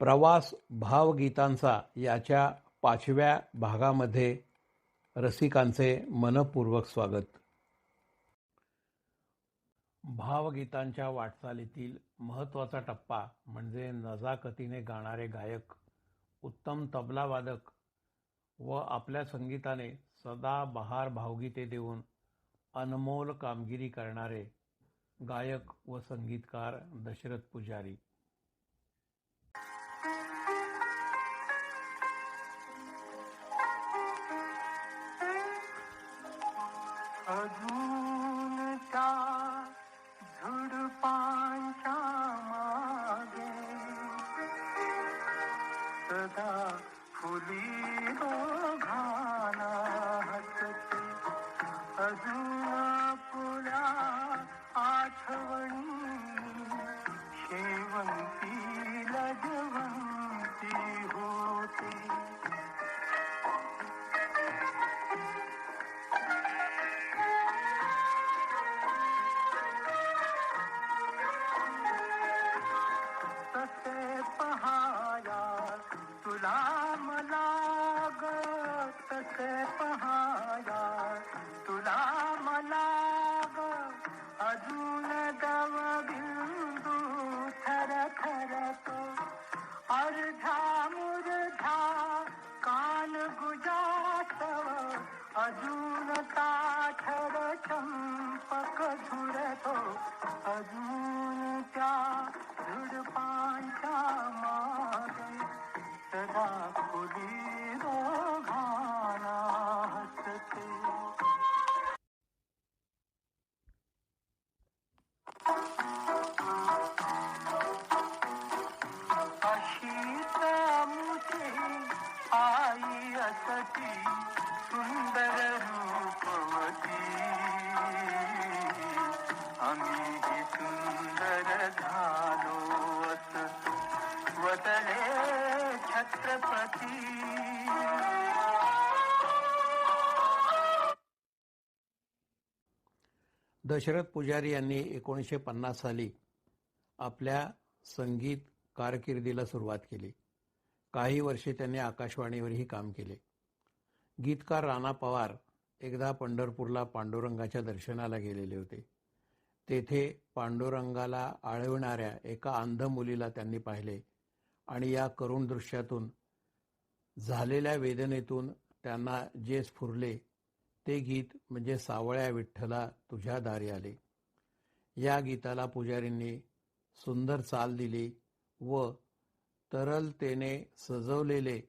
प्रवास भावगीतांचा याच्या पाचव्या भागामध्ये रसिकांचे मनपूर्वक स्वागत. भावगीतांच्या वाटचालीतील महत्त्वाचा टप्पा म्हणजे नजाकतीने गाणारे गायक उत्तम तबलावादक व आपल्या संगीताने सदा बहार भावगीते देऊन अनमोल कामगिरी करणारे गायक व संगीतकार दशरथ पुजारी. Lord. सती सुंदर रूपवती. आम्ही सुंदर झालो असतो. वदले छत्रपती. दशरथ पुजारी यांनी एकोणीसशे पन्नास साली आपल्या संगीत कारकिर्दीला सुरुवात केली. काही वर्षे त्यांनी आकाशवाणीवरही काम केले. गीतकार राणा पवार एकदा पंढरपूरला पांडुरंगाच्या दर्शनाला गेलेले होते. तेथे पांडुरंगाला आळविणाऱ्या एका अंध मुलीला त्यांनी पाहिले आणि या करुण दृश्यातून झालेल्या वेदनेतून त्यांना जे स्फुरले ते गीत म्हणजे सावळ्या विठ्ठला तुझ्या दारी आले. या गीताला पुजारींनी सुंदर चाल दिली व तरलतेने सजवलेले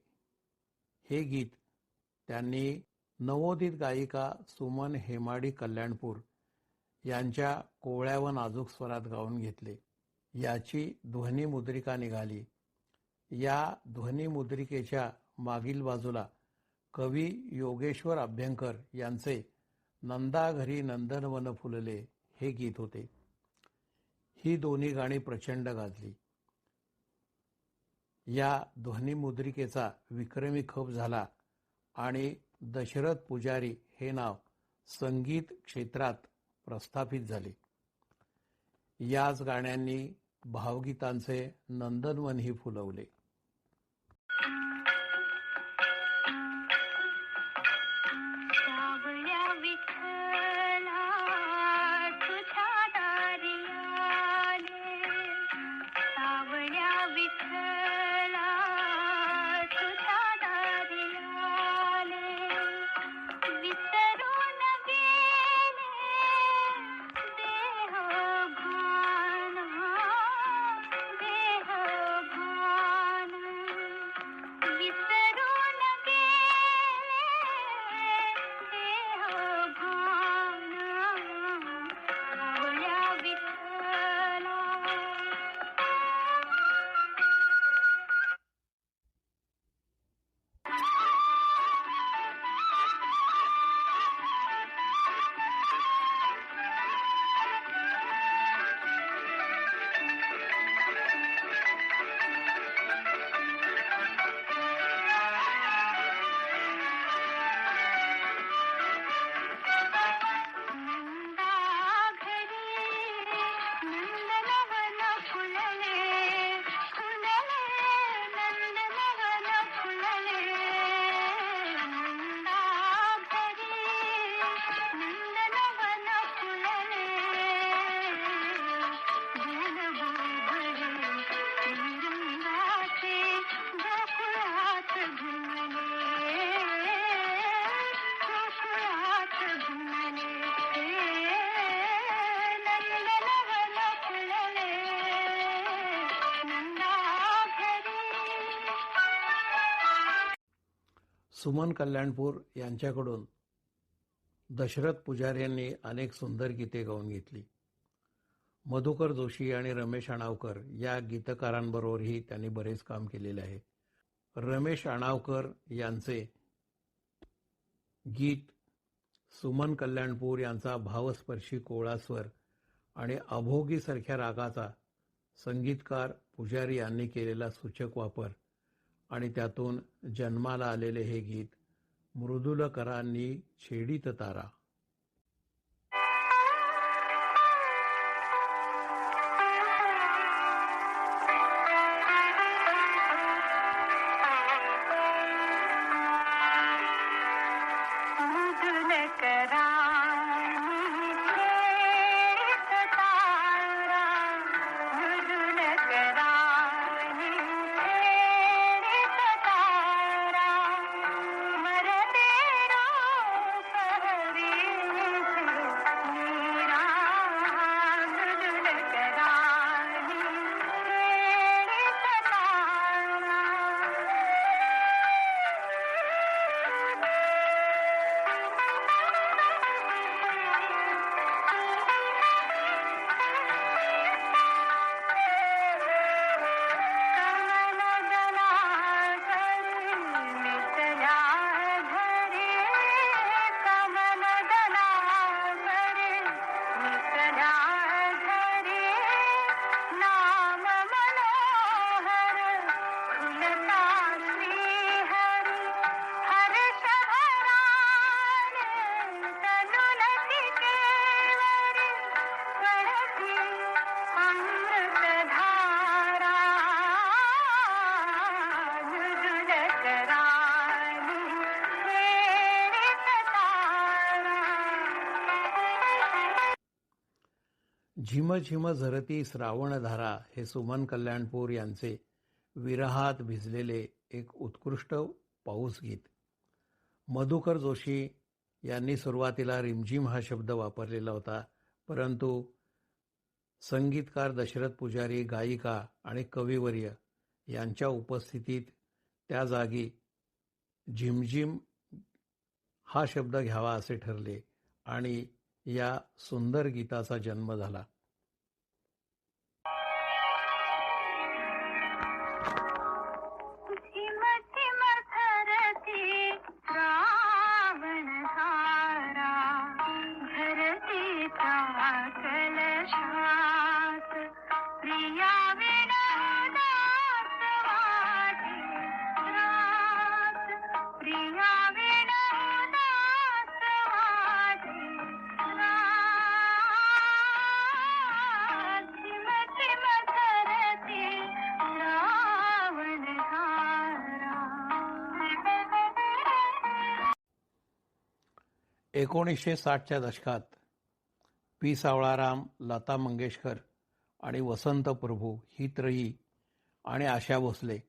हे गीत त्यांनी नवोदित गायिका सुमन हेमाडी कल्याणपूर यांच्या कोवळ्या व नाजूक स्वरात गाऊन घेतले. याची ध्वनिमुद्रिका निघाली. या ध्वनिमुद्रिकेच्या मागील बाजूला कवी योगेश्वर अभ्यंकर यांचे नंदा घरी नंदनवन फुलले हे गीत होते. ही दोन्ही गाणी प्रचंड गाजली. या ध्वनिमुद्रिकेचा विक्रमी खप झाला आणि दशरथ पुजारी हे नाव संगीत क्षेत्रात प्रस्थापित झाले. याच गाण्यांनी भावगीतांचे नंदनवनही फुलवले. सुमन कल्याणपूर यांच्याकडून दशरथ पुजारी यांनी अनेक सुंदर गीते गाऊन घेतली. मधुकर जोशी आणि रमेश अणावकर या गीतकारांबरोबरही त्यांनी बरेच काम केलेले आहे. रमेश अणावकर यांचे गीत सुमन कल्याणपूर यांचा भावस्पर्शी कोळास्वर आणि अभोगीसारख्या रागाचा संगीतकार पुजारी यांनी केलेला सूचक वापर आणि त्यातून जन्माला आलेले हे गीत मृदुलकरांनी छेडीत तारा. झिम झिम झरती श्रावणधारा हे सुमन कल्याणपूर यांचे विरहात भिजलेले एक उत्कृष्ट पाऊसगीत. मधुकर जोशी यांनी सुरुवातीला रिमझिम हा शब्द वापरलेला होता परंतु संगीतकार दशरथ पुजारी गायिका आणि कविवर्य यांच्या उपस्थितीत त्या जागी झिमझिम हा शब्द घ्यावा असे ठरले आणि या सुंदर गीताचा जन्म झाला. एकोणीसशे साठच्या दशकात पी. सावळाराम लता मंगेशकर आणि वसंत प्रभू ही त्रयी आणि आशा भोसले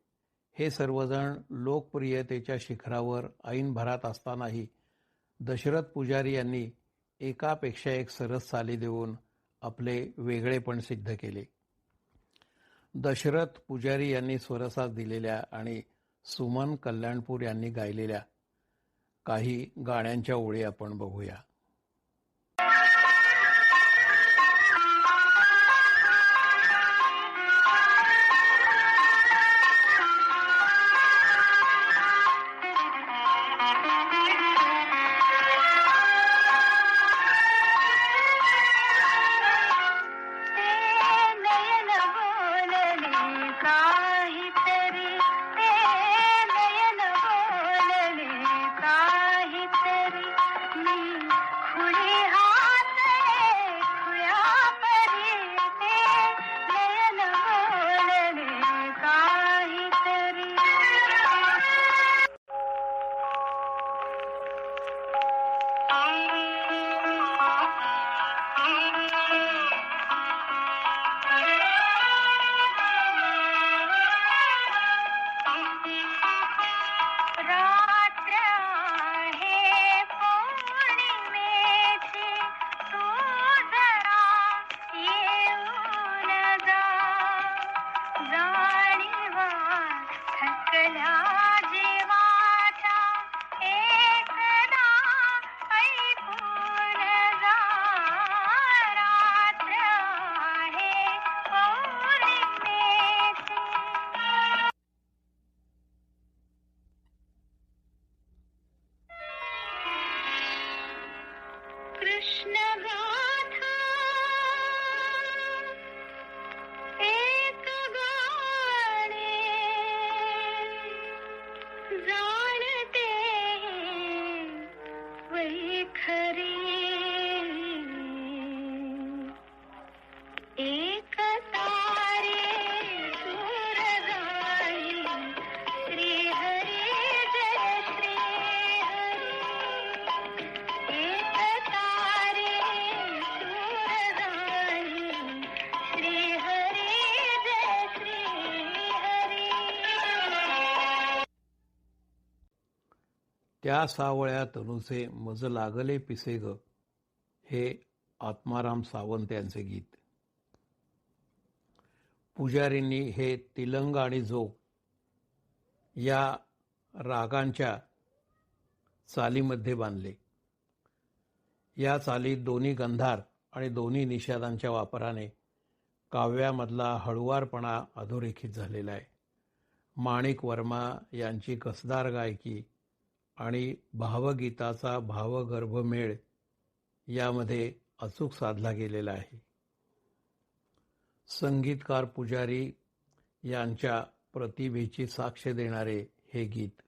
हे सर्वजण लोकप्रियतेच्या शिखरावर ऐन भरात असतानाही दशरथ पुजारी यांनी एकापेक्षा एक सरस चाली देऊन आपले वेगळेपण सिद्ध केले. दशरथ पुजारी यांनी स्वरसास दिलेल्या आणि सुमन कल्याणपूर यांनी गायलेल्या काही गाण्यांच्या ओळी आपण बघूया. त्या सावळ्या तनुसे मज लागले पिसे ग हे आत्माराम सावंत यांचे गीत. पुजारींनी हे तिलंग आणि जोग या रागांच्या चालीमध्ये बांधले. या चालीत दोन्ही गंधार आणि दोन्ही निषादांच्या वापराने काव्यामधला हळुवारपणा अधोरेखित झालेला आहे. माणिक वर्मा यांची कसदार गायकी आणि भावगीताचा भावगर्भ मेळ यामध्ये अचूक साधला गेलेला आहे. संगीतकार पुजारी यांच्या प्रतिभेची साक्ष देणारे हे गीत.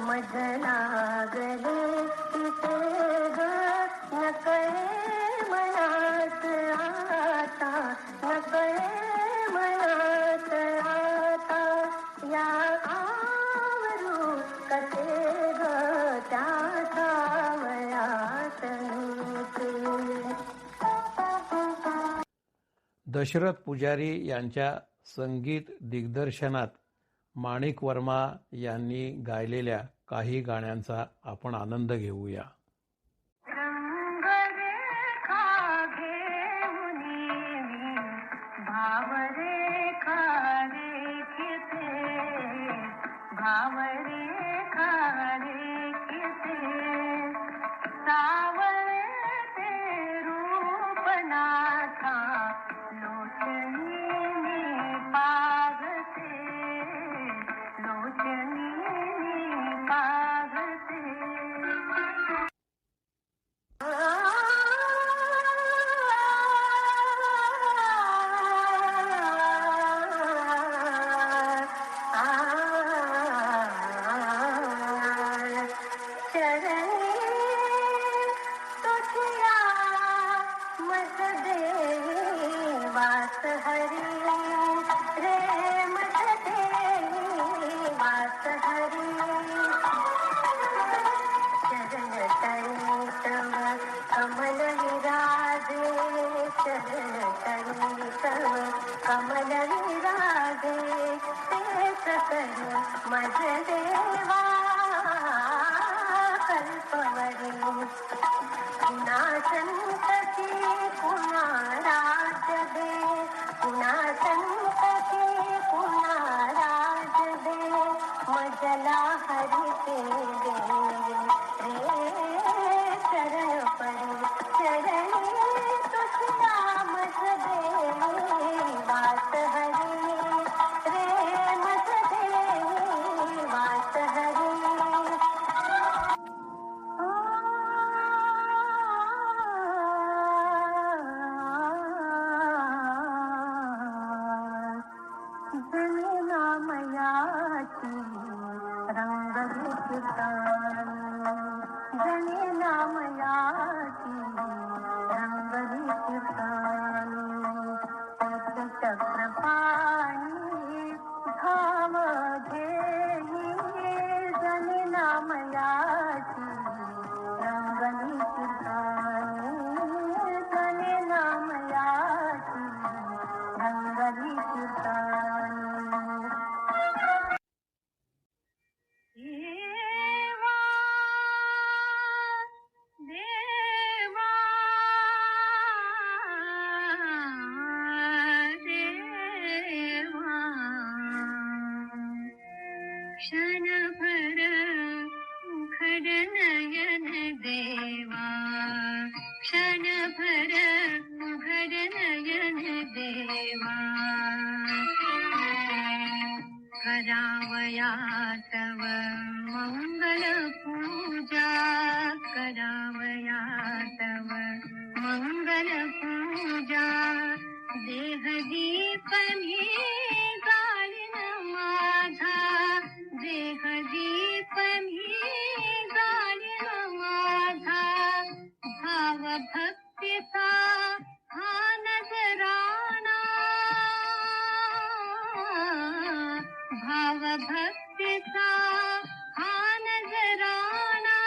मजना दशरथ पुजारी यांच्या संगीत दिग्दर्शनात माणिक वर्मा यांनी गायलेल्या काही गाण्यांचा आपण आनंद घेऊया. भावरे भाव भक्तीचा हा नजराणा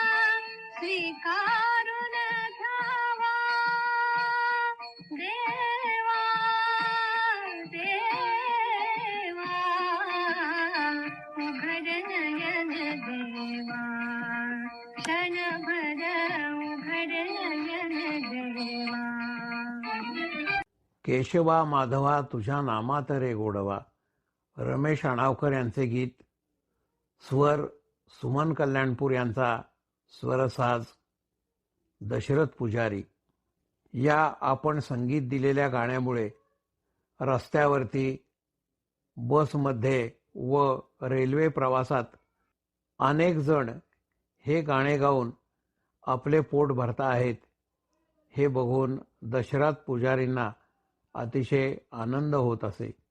स्वीकारून धावा. देवा देवा देवा. देवा. केशवा माधवा तुझ्या नामात रे गोडवा. रमेश अणावकर यांचे गीत स्वर सुमन कल्याणपूर यांचा स्वरसाज दशरथ पुजारी. या आपण संगीत दिलेल्या गाण्यामुळे रस्त्यावरती बसमध्ये व रेल्वे प्रवासात अनेक जण हे गाणे गाऊन आपले पोट भरता आहेत हे बघून दशरथ पुजारींना अतिशय आनंद होत असे.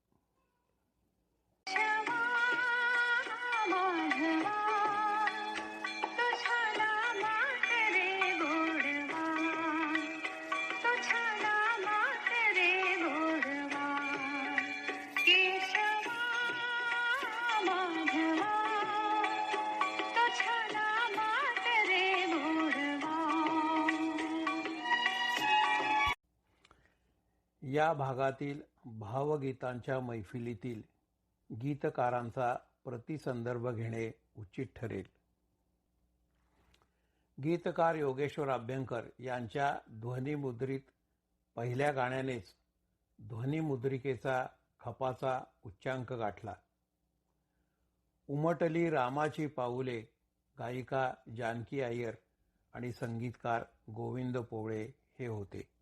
या भागातील भावगीतांच्या मैफिलीतील गीतकारांचा प्रतिसंदर्भ घेणे उचित ठरेल. गीतकार योगेश्वर अभ्यंकर यांच्या ध्वनिमुद्रित पहिल्या गाण्यानेच ध्वनिमुद्रिकेचा खपाचा उच्चांक गाठला. उमटली रामाची पाऊले गायिका जानकी अय्यर आणि संगीतकार गोविंद पोवळे हे होते.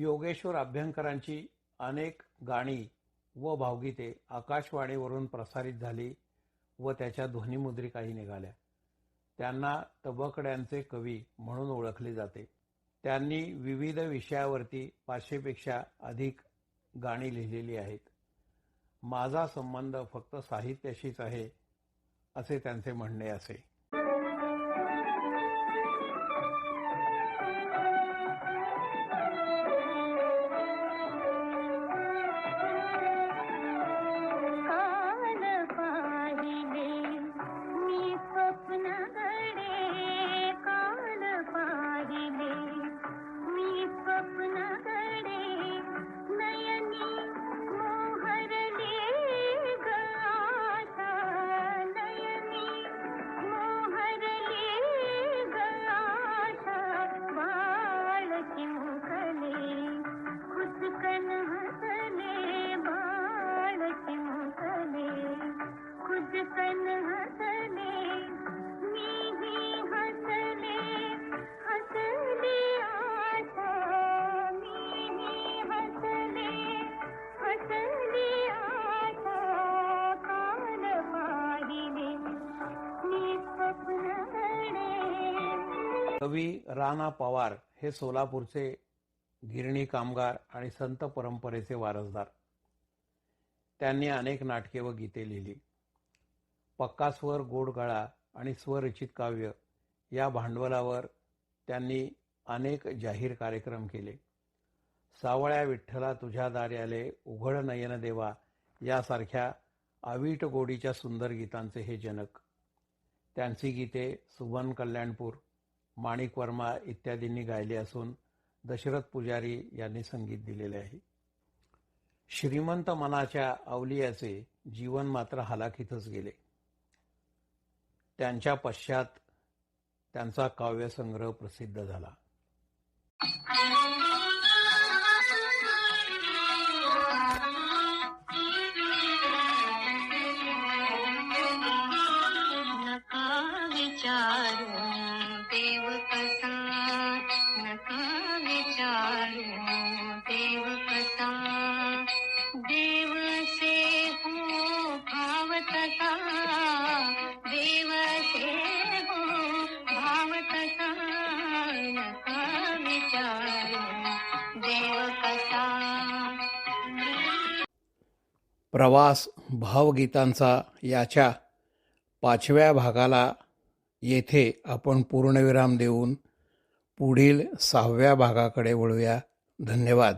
योगेश्वर अभ्यंकरांची अनेक गाणी व भावगीते आकाशवाणीवरून प्रसारित झाली व त्याच्या ध्वनिमुद्रिकाही निघाल्या. त्यांना तबकड्यांचे कवी म्हणून ओळखले जाते. त्यांनी विविध विषयावरती पाचशेपेक्षा अधिक गाणी लिहिलेली आहेत. माझा संबंध फक्त साहित्याशीच आहे असे त्यांचे म्हणणे असे. कवी राणा पवार हे सोलापूरचे गिरणी कामगार आणि संत परंपरेचे वारसदार. त्यांनी अनेक नाटके व गीते लिहिली. पक्का स्वर गोड गळा आणि स्वरचित काव्य या भांडवलावर त्यांनी अनेक जाहीर कार्यक्रम केले. सावळ्या विठ्ठला तुझ्या दारी आले उघड नयन देवा यासारख्या अवीट गोडीच्या सुंदर गीतांचे हे जनक. त्यांची गीते सुबन कल्याणपूर माणिक वर्मा इत्यादींनी गायली असून दशरथ पुजारी यांनी संगीत दिलेले आहे. श्रीमंत मनाच्या अवलियाचे जीवन मात्र हालाखीतच गेले. त्यांच्या पश्चात त्यांचा काव्यसंग्रह प्रसिद्ध झाला. प्रवास भावगीतांचा याच्या पाचव्या भागाला येथे आपण पूर्णविराम देऊन पुढील सहाव्या भागाकडे वळूया. धन्यवाद.